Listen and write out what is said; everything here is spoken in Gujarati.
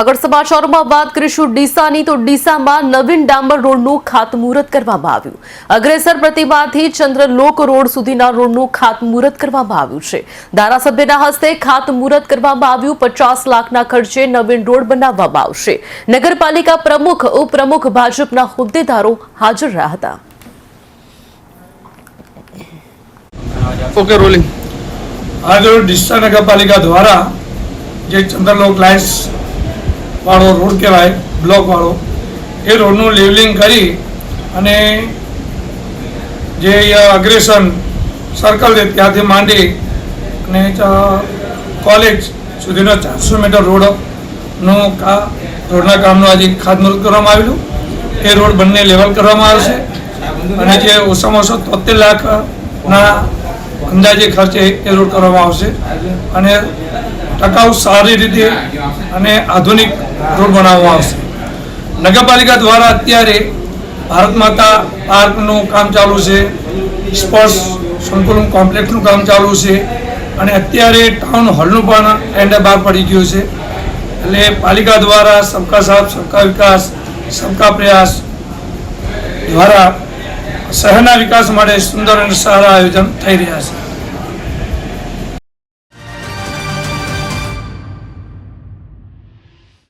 આગળ સમાચારોમાં વાત કરીશું ડીસાની. તો ડીસામાં નવીન ડામર રોડનું ખાતમુહૂર્ત કરવામાં આવ્યું. અગ્રેસર પ્રતિમાથી ચંદ્રલોક રોડ સુધીના રોડનું ખાતમુહૂર્ત કરવામાં આવ્યું છે. ધારાસભ્યના હસ્તે ખાતમુહૂર્ત કરવામાં આવ્યું. પચાસ લાખના ખર્ચે નવીન રોડ બનાવવામાં આવશે. નગરપાલિકા પ્રમુખ ઉપપ્રમુખ ભાજપના હોદ્દેદારો હાજર રહ્યા હતા. ઓકે રોલિંગ આજે ડિસ્ટ્રિક્ટ નગરપાલિકા દ્વારા જે ચંદ્રલોક લાઇન્સ વાળો રોડ કહેવાય બ્લોકવાળો એ રોડનું લેવલિંગ કરી અને જે અગ્રેસન સર્કલ છે, ત્યાંથી માંડી અને કોલેજ સુધીનો ચારસો મીટર રોડનું કા, રોડના કામનું આજે ખાતમુહૂર્ત કરવામાં આવેલું. એ રોડ બંને લેવલ કરવામાં આવશે. અને જે ઓછામાં ઓછો તોતેર લાખના અંદાજે ખર્ચે એ રોડ કરવામાં આવશે. અને ટકાઉ સારી રીતે અને આધુનિક રોડ બનાવવામાં આવશે. નગરપાલિકા દ્વારા અત્યારે ભારત માતા પાર્કનું કામ ચાલુ છે. સ્પોર્ટ્સ સંકુલન કોમ્પ્લેક્સનું કામ ચાલુ છે. અને અત્યારે ટાઉન હોલનું પણ ટેન્ડર બહાર પડી ગયું છે. એટલે પાલિકા દ્વારા સબકા સાથ સબકા વિકાસ સબકા પ્રયાસ દ્વારા શહેરના વિકાસ માટે સુંદર અને સારા આયોજન થઈ રહ્યા છે.